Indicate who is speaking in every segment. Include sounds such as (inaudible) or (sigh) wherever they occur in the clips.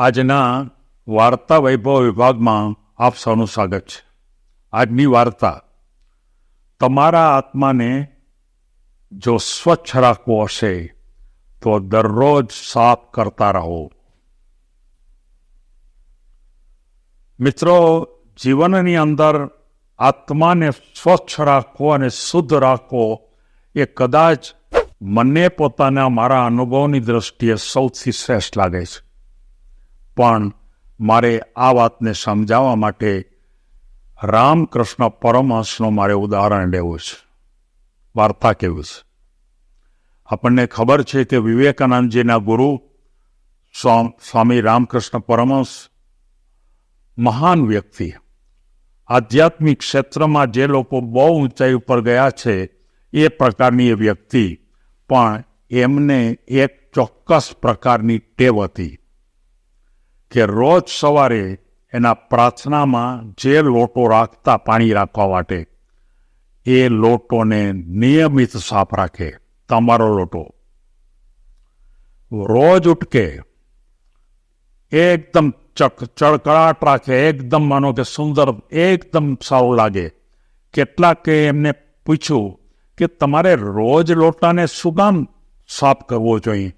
Speaker 1: આજના વાર્તા વૈભવ વિભાગમાં આપ સૌનું સ્વાગત છે. આજની વાર્તા, તમારા આત્માને જો સ્વચ્છ રાખવો હશે, તો દરરોજ સાફ કરતા રહો. મિત્રો, જીવનની અંદર આત્માને સ્વચ્છ રાખવો અને શુદ્ધ રાખવો એ કદાચ મને પોતાના, મારા અનુભવની દ્રષ્ટિએ સૌથી શ્રેષ્ઠ લાગે છે. પણ મારે આ વાતને સમજાવવા માટે રામકૃષ્ણ પરમહંસનું મારે ઉદાહરણ લેવું છે. વાર્તા કેવું છે? આપણને ખબર છે કે વિવેકાનંદજીના ગુરુ સ્વામી રામકૃષ્ણ પરમહંસ મહાન વ્યક્તિ. આધ્યાત્મિક ક્ષેત્રમાં જે લોકો બહુ ઊંચાઈ ઉપર ગયા છે, એ પ્રકારની વ્યક્તિ. પણ એમને એક ચોક્કસ પ્રકારની ટેવ હતી. કે રોજ સવારે એના પ્રાર્થનામાં જે લોટો રાખતા પાણી રાખવા માટે, એ લોટોને નિયમિત સાફ રાખે, તમારો લોટો. રોજ ઉઠકે, એકદમ ચક, ચળકળાટ રાખે, એકદમ માનો કે સુંદર, એકદમ સારું લાગે. કેટલાકે એમને પૂછ્યું કે તમારે રોજ લોટાને શું કામ સાફ કરવો જોઈએ?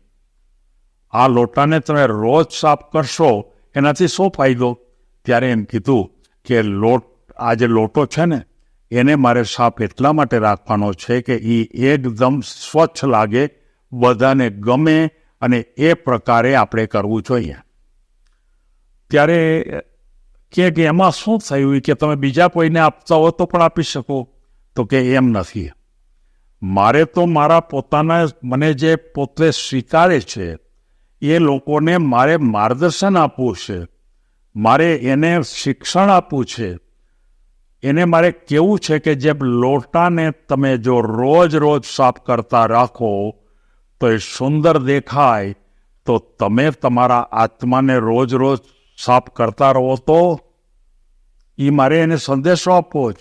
Speaker 1: આ લોટાને તમે રોજ સાફ કરશો, એનાથી શું ફાયદો? ત્યારે એમ કીધું કે લોટ, આ જે લોટો છે ને, એને મારે સાફ એટલા માટે રાખવાનો છે કે એ એકદમ સ્વચ્છ લાગે, બધાને ગમે અને એ પ્રકારે આપણે કરવું જોઈએ. ત્યારે કે એમાં શું થયું કે તમે બીજા કોઈને આપતા હો તો પણ આપી શકો? તો કે એમ નથી. મારે તો મારા પોતાના, મને જે પોતે સ્વીકારે છે એ લોકોને મારે માર્ગદર્શન આપવું છે. મારે એને શિક્ષણ આપવું છે. એને મારે કેવું છે કે જે લોટાને તમે જો રોજ રોજ સાફ કરતા રાખો, તો એ સુંદર દેખાય. તો તમે તમારા આત્માને રોજ રોજ સાફ કરતા રહો તો? એ મારે એને સંદેશો આપવો જ.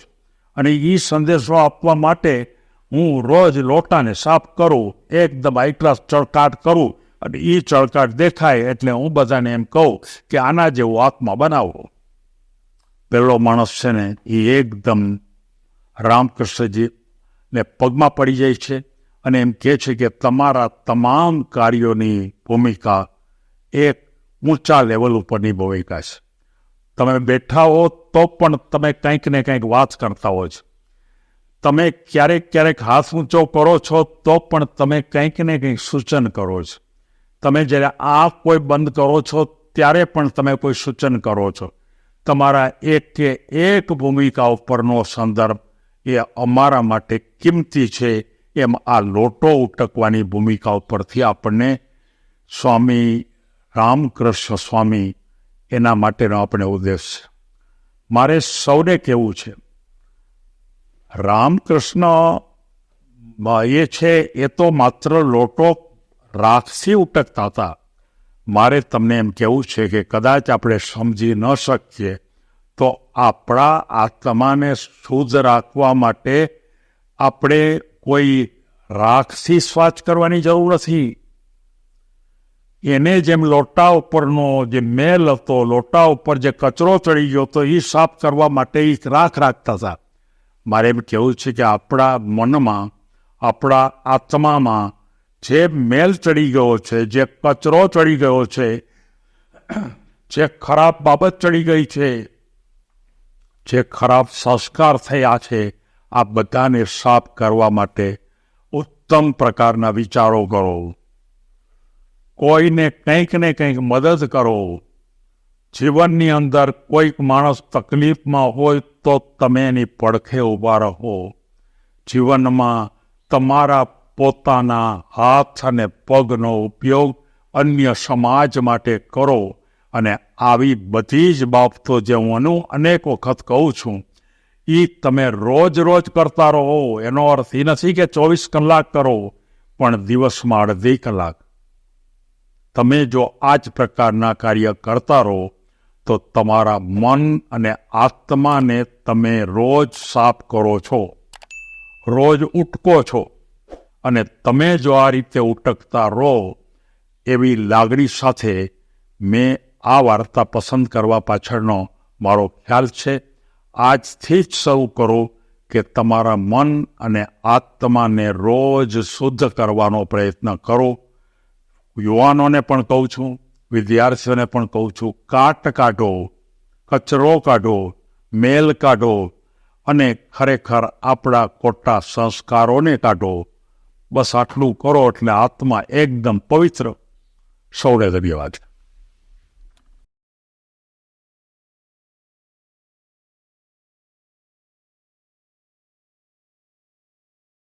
Speaker 1: અને એ સંદેશો આપવા માટે હું રોજ લોટાને સાફ કરું, એકદમ આઈ ક્લાસ ચળકાટ કરું અને એ ચળકાટ દેખાય એટલે હું બધાને એમ કહું કે આના જેવો આત્મા બનાવો. પેલો માણસ છે ને એ એકદમ રામકૃષ્ણજી ને પગમાં પડી જાય છે અને એમ કહે છે કે તમારા તમામ કાર્યોની ભૂમિકા એક ઊંચા લેવલ ઉપરની ભૂમિકા છે તમે બેઠા હો તો પણ તમે કંઈક ને કંઈક વાત કરતા હો છો. તમે ક્યારેક ક્યારેક હાથ ઊંચો કરો છો તો પણ તમે કંઈક ને કંઈક સૂચન કરો છો. તમે જ્યારે આ કોઈ બંધ કરો છો, ત્યારે પણ તમે કોઈ સૂચન કરો છો. તમારા એક કે એક ભૂમિકા ઉપરનો સંદર્ભ એ અમારા માટે કિંમતી છે એમ આ લોટો ઉટકવાની ભૂમિકા ઉપરથી આપણને સ્વામી રામકૃષ્ણ સ્વામી એના માટેનો આપણે ઉદ્દેશ છે. મારે સૌને કહેવું છે, રામકૃષ્ણ એ છે, એ તો માત્ર લોટો રાખથી ઉટકતા હતા મારે તમને એમ કહેવું છે કે કદાચ આપણે સમજી ન શકીએ, તો આપણા આત્માને શુદ્ધ રાખવા માટે આપણે કોઈ રાખથી શ્વાસ કરવાની જરૂર નથી. એને જેમ લોટા ઉપરનો જે મેલ હતો, લોટા ઉપર જે કચરો ચડી ગયો હતો એ સાફ કરવા માટે એ રાખ રાખતા હતા. મારે એમ કહેવું છે કે આપણા મનમાં, આપણા આત્મામાં જે મેલ ચડી ગયો છે, જે કચરો ચડી ગયો છે, (clears throat) જે ખરાબ બાબત ચડી ગઈ છે, જે ખરાબ સંસ્કાર થયા છે, આ બધાને સાફ કરવા માટે ઉત્તમ પ્રકારના વિચારો કરો. કોઈને કંઈક ને કંઈક મદદ કરો. જીવનની અંદર કોઈક માણસ તકલીફમાં હોય તો તમે એની પડખે ઊભા રહો. જીવનમાં તમારા પોતાના હાથ અને પગનો ઉપયોગ અન્ય સમાજ માટે કરો અને આવી બધી જ બાબતો જે હું અનુ અનેક વખત કહું છું એ તમે રોજ રોજ કરતા રહો, એનો અર્થ એ નથી કે ચોવીસ કલાક કરો, પણ દિવસમાં અડધી કલાક. તમે જો આ જ પ્રકારના કાર્ય કરતા રહો, તો તમારા મન અને આત્માને તમે રોજ સાફ કરો છો, રોજ ઉટકો છો. અને તમે જો આ રીતે ઉટકતા રહો, એવી લાગણી સાથે મેં આ વાર્તા પસંદ કરવા પાછળનો મારો ખ્યાલ છે. આજથી જ શરૂ કરો કે તમારા મન અને આત્માને રોજ શુદ્ધ કરવાનો પ્રયત્ન કરો. યુવાનોને પણ કહું છું, વિદ્યાર્થીઓને પણ કહું છું, કાટ કાઢો, કચરો કાઢો, મેલ કાઢો અને ખરેખર આપણા ખોટા સંસ્કારોને કાઢો. બસ આટલું કરો એટલે આત્મા એકદમ પવિત્ર. સૌને ધન્યવાદ.